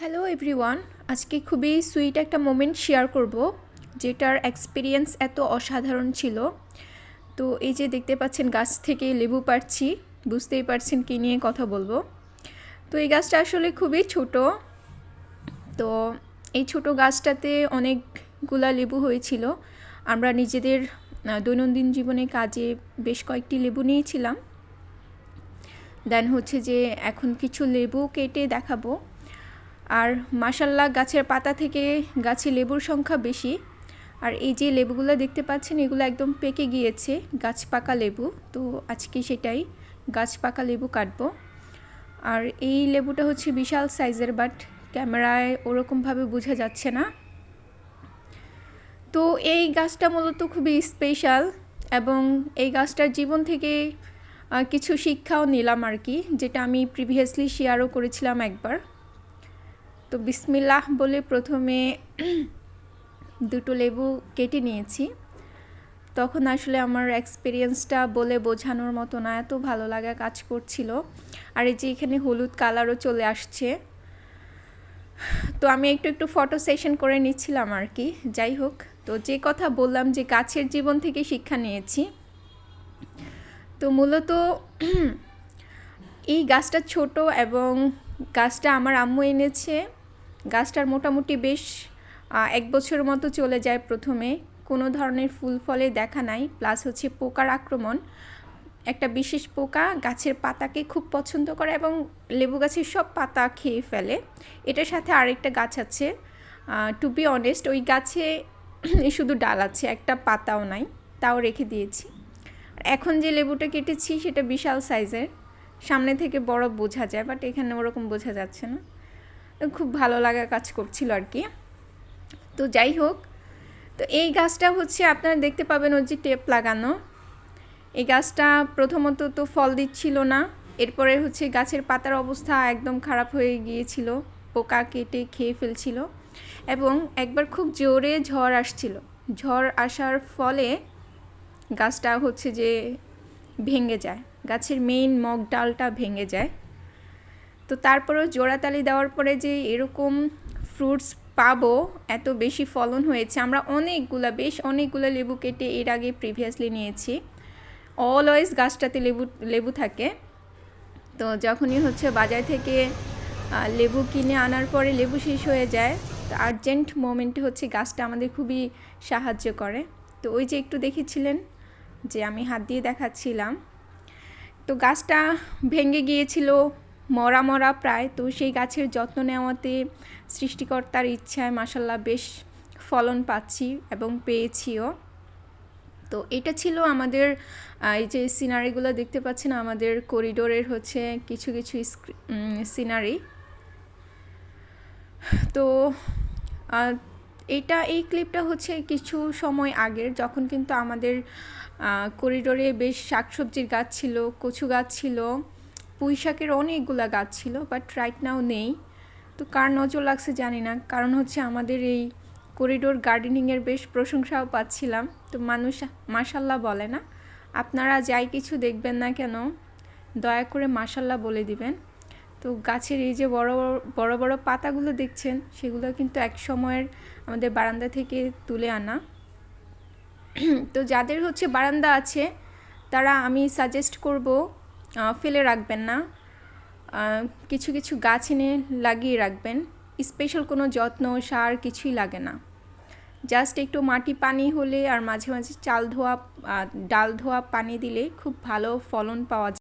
Hello everyone আজকে খুবই sweet একটা মোমেন্ট শেয়ার করব, যেটার এক্সপিরিয়েন্স এত অসাধারণ ছিল। তো এই যে দেখতে পাচ্ছেন, গাছ থেকে লেবু পারছি বুঝতেই পারছেন কী নিয়ে কথা বলব। তো এই গাছটা আসলে খুবই ছোট। তো এই ছোট গাছটাতে অনেকগুলা লেবু হয়েছিল। আমরা নিজেদের দৈনন্দিন জীবনে কাজে বেশ কয়েকটি লেবু নিয়েছিলাম। দেন হচ্ছে যে এখন কিছু লেবু কেটে দেখাবো। আর মাসাল্লাহ গাছের পাতা থেকে গাছে লেবুর সংখ্যা বেশি। আর এই যে লেবুগুলো দেখতে পাচ্ছেন, এগুলো একদম পেকে গিয়েছে, গাছ পাকা লেবু। তো আজকে সেটাই গাছ পাকা লেবু কাটবো। আর এই লেবুটা হচ্ছে বিশাল সাইজের, বাট ক্যামেরায় ওরকমভাবে বোঝা যাচ্ছে না। তো এই গাছটা মূলত খুবই স্পেশাল এবং এই গাছটার জীবন থেকে কিছু শিক্ষাও নিলাম আর কি, যেটা আমি প্রিভিয়াসলি শেয়ারও করেছিলাম একবার। তো বিসমিল্লাহ বলে প্রথমে দুটো লেবু কেটে নিয়েছি। তখন আসলে আমার এক্সপিরিয়েন্সটা বলে বোঝানোর মতো না, এত ভালো লাগা কাজ করছিল। আর এই যে এখানে হলুদ কালারও চলে আসছে। তো আমি একটু একটু ফটো সেশন করে নিচ্ছিলাম আর কি। যাই হোক, তো যে কথা বললাম যে গাছের জীবন থেকে শিক্ষা নিয়েছি। তো মূলত এই গাছটা ছোট এবং গাছটা আমার আম্মু এনেছে। গাছটার মোটামুটি বেশ এক বছর মতো চলে যায় প্রথমে। কোনো ধরনের ফুল ফলে দেখা নাই প্লাস হচ্ছে পোকার আক্রমণ। একটা বিশেষ পোকা গাছের পাতাকে খুব পছন্দ করে এবং লেবু গাছের সব পাতা খেয়ে ফেলে। এটার সাথে আরেকটা গাছ আছে টু বি অনেস্ট ওই গাছে শুধু ডাল আছে, একটা পাতাও নাই, তাও রেখে দিয়েছি। এখন যে লেবুটা কেটেছি সেটা বিশাল সাইজের সামনে থেকে বড় বোঝা যায় বাট এখানে ওরকম বোঝা যাচ্ছে না। খুব ভালো লাগা কাজ করছিল আর কি। তো যাই হোক, তো এই গাছটা হচ্ছে আপনারা দেখতে পাবেন ওর যে টেপ লাগানো। এই গাছটা প্রথমত তো ফল দিচ্ছিল না, এরপরে হচ্ছে গাছের পাতার অবস্থা একদম খারাপ হয়ে গিয়েছিল, পোকা কেটে খেয়ে ফেলছিল এবং একবার খুব জোরে ঝড় আসছিল। ঝড় আসার ফলে গাছটা হচ্ছে যে ভেঙে যায়, গাছের মেইন মগ ডালটা ভেঙে যায়। তো তারপরেও জোড়াতালি দেওয়ার পরে যে এরকম ফ্রুটস পাবো, এত বেশি ফলন হয়েছে। আমরা অনেকগুলা, বেশ অনেকগুলো লেবু কেটে এর আগে প্রিভিয়াসলি নিয়েছি। অলওয়েজ গাছটাতে লেবু লেবু থাকে। তো যখনই হচ্ছে বাজার থেকে লেবু কিনে আনার পরে লেবু শেষ হয়ে যায়, তো আর্জেন্ট মোমেন্টে হচ্ছে গাছটা আমাদের খুবই সাহায্য করে। তো ওই যে একটু দেখেছিলেন যে আমি হাত দিয়ে দেখাচ্ছিলাম। তো গাছটা ভেঙে গিয়েছিল মরা মরা প্রায়। তো সেই গাছের যত্ন নেওয়াতে সৃষ্টিকর্তার ইচ্ছায় মাসাল্লাহ বেশ ফলন পাচ্ছি এবং পেয়েছিও। তো এটা ছিল আমাদের এই যে সিনারিগুলো দেখতে পাচ্ছেন, আমাদের করিডোরের হচ্ছে কিছু কিছু সিনারি তো এটা, এই ক্লিপটা হচ্ছে কিছু সময় আগের, যখন কিন্তু আমাদের করিডোরে বেশ শাকসবজির গাছ ছিল, কচু গাছ ছিল। পুঁই শাকের অনেকগুলা গাছ ছিল বাট রাইট নাও নেই। তো কার নজর লাগছে জানি না। কারণ হচ্ছে আমাদের এই করিডোর গার্ডেনিংয়ের বেশ প্রশংসাও পাচ্ছিলাম। তো মানুষ মাসাল্লাহ বলে না। আপনারা যাই কিছু দেখবেন না কেন, দয়া করে মাসাল্লাহ বলে দিবেন। তো গাছের এই যে বড় বড় বড় পাতাগুলো দেখছেন, সেগুলো কিন্তু এক সময়ের আমাদের বারান্দা থেকে তুলে আনা। তো যাদের হচ্ছে বারান্দা আছে, তারা আমি সাজেস্ট করব ফেলে রাখবেন না। কিছু কিছু গাছ এনে লাগিয়ে রাখবেন। স্পেশাল কোনো যত্ন, সার কিছুই লাগে না। জাস্ট একটু মাটি পানি হলে আর মাঝে মাঝে চাল ধোয়া ডাল ধোয়া পানি দিলে খুব ভালো ফলন পাওয়া যায়।